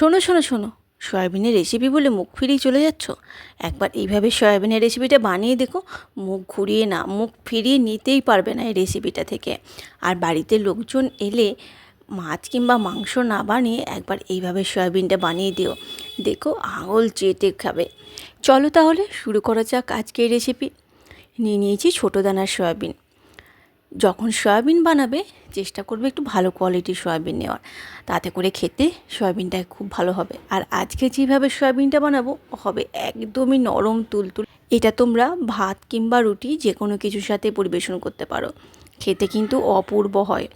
শোনো শোনো শোনো। সয়াবিনের রেসিপি বলে মুখ ফিরিয়ে চলে যাচ্ছ? একবার এইভাবে সয়াবিনের রেসিপিটা বানিয়ে দেখো, মুখ ঘুরিয়ে না, মুখ ফিরিয়ে নিতেই পারবে না এই রেসিপিটা থেকে। আর বাড়িতে লোকজন এলে মাছ কিংবা মাংস না বানিয়ে একবার এইভাবে সয়াবিনটা বানিয়ে দিও। দেখো, আঙুল চেটে খাবে। চলো তাহলে শুরু করা যাক আজকের রেসিপি নিয়ে নিয়েছি ছোটো দানার সয়াবিন। যখন সয়াবিন বানাবে, চেষ্টা করবে একটু ভালো কোয়ালিটির সয়াবিন নেওয়ার। তাতে করে খেতে সয়াবিনটা খুব ভালো হবে। আর আজকে যেভাবে সয়াবিনটা বানাবো, হবে একদমই নরম তুলতুল। এটা তোমরা ভাত কিংবা রুটি যে কোনো কিছুর সাথে পরিবেশন করতে পারো। খেতে কিন্তু অপূর্ব হয়।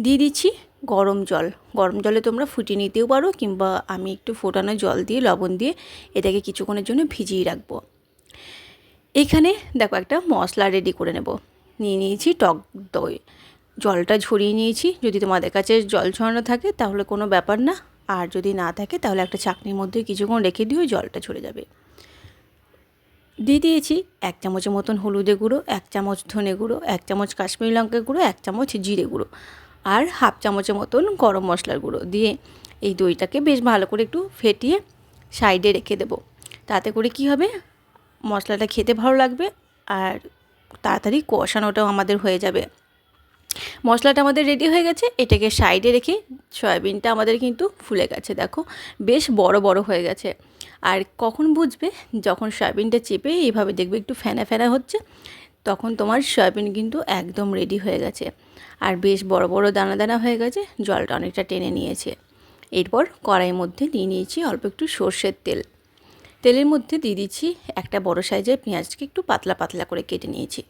দিয়ে দিচ্ছি গরম জল। গরম জলে তোমরা ফুটিয়ে নিতেও পারো কিংবা আমি একটু ফোটানো জল দিয়ে, লবণ দিয়ে এটাকে কিছুক্ষণের জন্য ভিজিয়ে রাখব। এখানে দেখো একটা মশলা রেডি করে নেব। নিয়ে নিয়েছি টক দই। জলটা ঝরিয়ে নিয়েছি। যদি তোমাদের কাছে জল ঝরানো থাকে তাহলে কোনো ব্যাপার না। আর যদি না থাকে তাহলে একটা চাকনির মধ্যে কিছুক্ষণ রেখে দিও, জলটা ঝরে যাবে। দিয়ে দিয়েছি এক চামচের মতন হলুদে গুঁড়ো, এক চামচ ধনে গুঁড়ো, এক চামচ কাশ্মীরি লঙ্কা গুঁড়ো, এক চামচ জিরে গুঁড়ো আর হাফ চামচের মতন গরম মশলার গুঁড়ো। দিয়ে এই দইটাকে বেশ ভালো করে একটু ফেটিয়ে সাইডে রেখে দেবো। তাতে করে কি হবে? মশলাটা খেতে ভালো লাগবে। আর তাড়াতাড়ি কষানোটাও আমাদের হয়ে যাবে। মশলাটা আমাদের রেডি হয়ে গেছে, এটাকে সাইডে রেখে সয়াবিনটা আমাদের কিন্তু ফুলে গেছে, দেখো। বেশ বড় বড় হয়ে গেছে। আর কখন বুঝবে? যখন সয়াবিনটা চেপে এইভাবে দেখবে একটু ফেনা ফেনা হচ্ছে, তখন তোমার সয়াবিন কিন্তু একদম রেডি হয়ে গেছে। আর বেশ বড় বড় দানা দানা হয়ে গেছে, জলটা অনেকটা টেনে নিয়েছে। এরপর কড়াইয়ের মধ্যে নিয়ে নিয়েছি অল্প একটু সর্ষের তেল। তেলের মধ্যে দিয়ে দিচ্ছি একটা বড় সাইজের পেঁয়াজকে একটু পাতলা পাতলা করে কেটে নিয়েছি।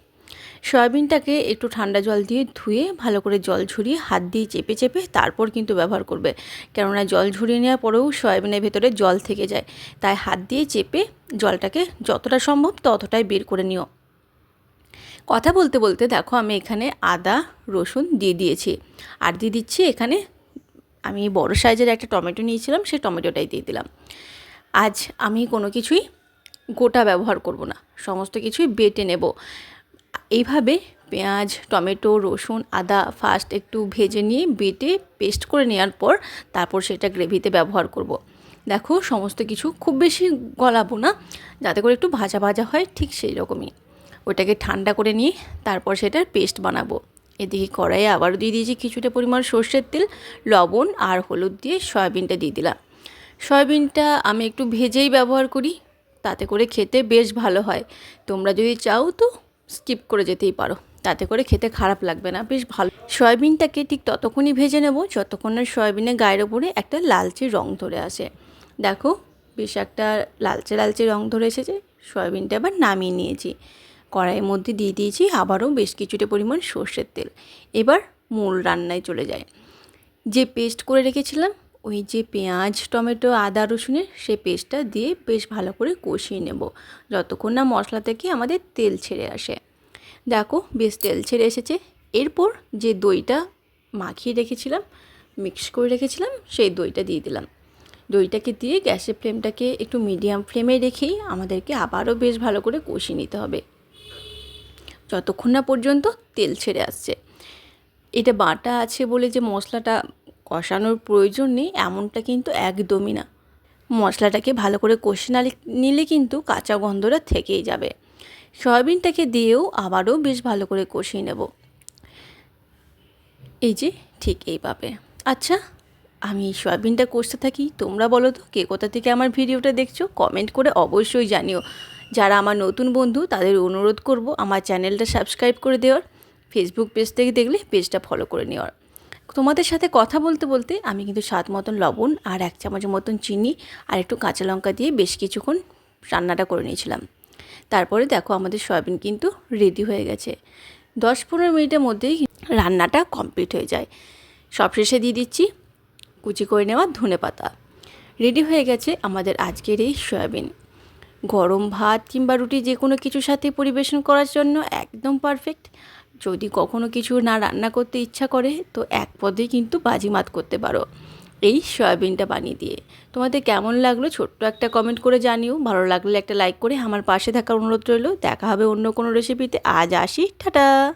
সয়াবিনটাকে একটু ঠান্ডা জল দিয়ে ধুয়ে ভালো করে জল ঝরিয়ে হাত দিয়ে চেপে চেপে তারপর কিন্তু ব্যবহার করবে। কেননা জল ঝরিয়ে নেওয়ার পরেও সয়াবিনের ভেতরে জল থেকে যায়। তাই হাত দিয়ে চেপে জলটাকে যতটা সম্ভব ততটাই বের করে নিও। কথা বলতে বলতে দেখো আমি এখানে আদা, রসুন দিয়ে দিয়েছি। আর দিয়ে দিচ্ছি এখানে আমি বড় সাইজের একটা টমেটো নিয়েছিলাম, সেই টমেটোটাই দিয়ে দিলাম। আজ আমি কোনো কিছুই গোটা ব্যবহার করব না। সমস্ত কিছুই বেটে নেব। এইভাবে পেঁয়াজ, টমেটো, রসুন, আদা ফার্স্ট একটু ভেজে নিয়ে বেটে পেস্ট করে নেওয়ার পর তারপর সেটা গ্রেভিতে ব্যবহার করব। দেখো সমস্ত কিছু খুব বেশি গলাবো না, যাতে করে একটু ভাজা ভাজা হয় ঠিক সেই রকমই। ওটাকে ঠান্ডা করে নিয়ে তারপর সেটার পেস্ট বানাবো। এদিকে কড়াইয়ে আবারও দিয়ে দিয়েছি কিছুটা পরিমাণ সর্ষের তেল, লবণ আর হলুদ দিয়ে সয়াবিনটা দিয়ে দিলাম। সয়াবিনটা আমি একটু ভেজেই ব্যবহার করি, তাতে করে খেতে বেশ ভালো হয়। তোমরা যদি চাও তো স্কিপ করে যেতেই পারো, তাতে করে খেতে খারাপ লাগবে না, বেশ ভালো। সয়াবিনটাকে ঠিক ততক্ষণই ভেজে নেব, যতক্ষণ না সয়াবিনের গায়ের ওপরে একটা লালচে রং ধরে আসে। দেখো, বেশ একটা লালচে লালচে রং ধরে এসেছে, সয়াবিনটা আবার নামিয়ে নিয়েছি। কড়াইয়ের মধ্যে দিয়ে দিয়েছি আবারও বেশ কিছুটা পরিমাণ সর্ষের তেল। এবার মূল রান্নায় চলে যায় যে পেস্ট করে রেখেছিলাম ওই যে পেঁয়াজ, টমেটো, আদা, রসুনের সেই পেস্টটা দিয়ে বেশ ভালো করে কষিয়ে নেব। যতক্ষণ না মশলা থেকে আমাদের তেল ছেড়ে আসে। দেখো বেশ তেল ছেড়ে এসেছে। এরপর যে দইটা মাখিয়ে রেখেছিলাম, মিক্স করে রেখেছিলাম, সেই দইটা দিয়ে দিলাম। দইটাকে দিয়ে গ্যাসের ফ্লেমটাকে একটু মিডিয়াম ফ্লেমে রেখেই আমাদেরকে আবারও বেশ ভালো করে কষিয়ে নিতে হবে। যতক্ষণ না পর্যন্ত তেল ছেড়ে আসছে। এটা বাটা আছে বলে যে মশলাটা কষানোর প্রয়োজন নেই, এমনটা কিন্তু একদমই না। মশলাটাকে ভালো করে কষে না নিলে কিন্তু কাঁচা গন্ধটা থেকেই যাবে। সয়াবিনটাকে দিয়েও আবারও বেশ ভালো করে কষিয়ে নেব। এই যে, ঠিক এইভাবে। আচ্ছা আমি সয়াবিনটা কষতে থাকি, তোমরা বলো তো, কে কোথা থেকে আমার ভিডিওটা দেখছ? কমেন্ট করে অবশ্যই জানিও। যারা আমার নতুন বন্ধু, তাদের অনুরোধ করব আমার চ্যানেলটা সাবস্ক্রাইব করে দেওয়ার। ফেসবুক পেজ থেকে দেখলে পেজটা ফলো করে নেওয়ার। তোমাদের সাথে কথা বলতে বলতে আমি কিন্তু স্বাদ মতন লবণ আর এক চামচের মতন চিনি আর একটু কাঁচা লঙ্কা দিয়ে বেশ কিছুক্ষণ রান্নাটা করে নিয়েছিলাম। তারপরে দেখো আমাদের সয়াবিন কিন্তু রেডি হয়ে গেছে। দশ পনেরো মিনিটের মধ্যেই রান্নাটা কমপ্লিট হয়ে যায়। সবশেষে দিয়ে দিচ্ছি কুচি করে নেওয়া ধনে পাতা রেডি হয়ে গেছে আমাদের আজকের এই সয়াবিন। গরম ভাত কিংবা রুটি যে কোনো কিছুর সাথে পরিবেশন করার জন্য একদম পারফেক্ট যদি কখনো কিছু না রান্না করতে ইচ্ছা করে, তো এক পদেই কিন্তু বাজিমাত করতে পারো। এই সয়াবিনটা বানিয়ে দিয়ে। তোমাদের কেমন লাগল ছোট্ট একটা কমেন্ট করে জানিও। ভালো লাগলে একটা লাইক করে আমার পাশে থাকার অনুরোধ রইল। দেখা হবে অন্য কোনো রেসিপিতে আজ আসি। টাটা!